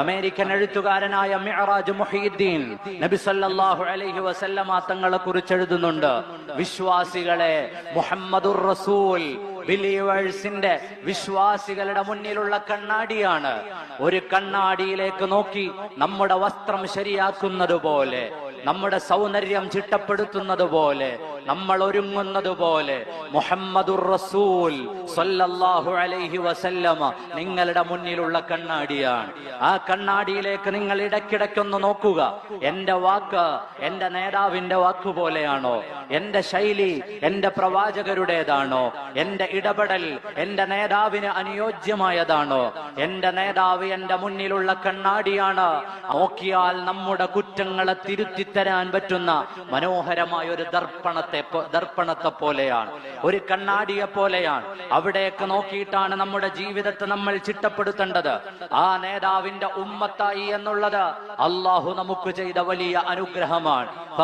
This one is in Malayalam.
അമേരിക്കൻ എഴുത്തുകാരനായ മിഅറാജ് മുഹീദ്ദീൻ നബി സല്ലല്ലാഹു അലൈഹി വസല്ലമ തങ്ങളെ കുറിച്ച് എഴുതുന്നുണ്ട്. വിശ്വാസികളെ മുഹമ്മദുർ റസൂൽ ബിലീവേഴ്സിന്റെ വിശ്വാസികളുടെ മുന്നിലുള്ള കണ്ണാടിയാണ്. ഒരു കണ്ണാടിയിലേക്ക് നോക്കി നമ്മുടെ വസ്ത്രം ശരിയാക്കുന്നത് പോലെ നമ്മുടെ സൗന്ദര്യം ചിട്ടപ്പെടുത്തുന്നത് പോലെ നമ്മൾ ഒരുങ്ങുന്നത് പോലെ മുഹമ്മദുർ റസൂൽ അലൈഹി വസല്ലമ നിങ്ങളുടെ മുന്നിലുള്ള കണ്ണാടിയാണ്. ആ കണ്ണാടിയിലേക്ക് നിങ്ങൾ ഇടയ്ക്കിടയ്ക്കൊന്ന് നോക്കുക. എന്റെ വാക്ക് എന്റെ നേതാവിന്റെ വാക്ക് പോലെയാണോ എന്റെ ശൈലി എന്റെ പ്രവാചകരുടേതാണോ? എന്റെ ഇടപെടൽ എന്റെ നേതാവിന് അനുയോജ്യമായതാണോ? എന്റെ നേതാവ് എന്റെ മുന്നിലുള്ള കണ്ണാടിയാണ്. നോക്കിയാൽ നമ്മുടെ കുറ്റങ്ങളെ തിരുത്തിത്തരാൻ പറ്റുന്ന മനോഹരമായ ഒരു ദർപ്പണത്തെ ദർപ്പണത്തെ പോലെയാണ്. ഒരു കണ്ണാടിയെ പോലെയാണ്. അവിടെയൊക്കെ നോക്കിയിട്ടാണ് നമ്മുടെ ജീവിതത്തെ നമ്മൾ ചിട്ടപ്പെടുത്തേണ്ടത്. ആ നേതാവിന്റെ ഉമ്മത്തായി എന്നുള്ളത് അള്ളാഹു നമുക്ക് ചെയ്ത വലിയ അനുഗ്രഹമാണ്.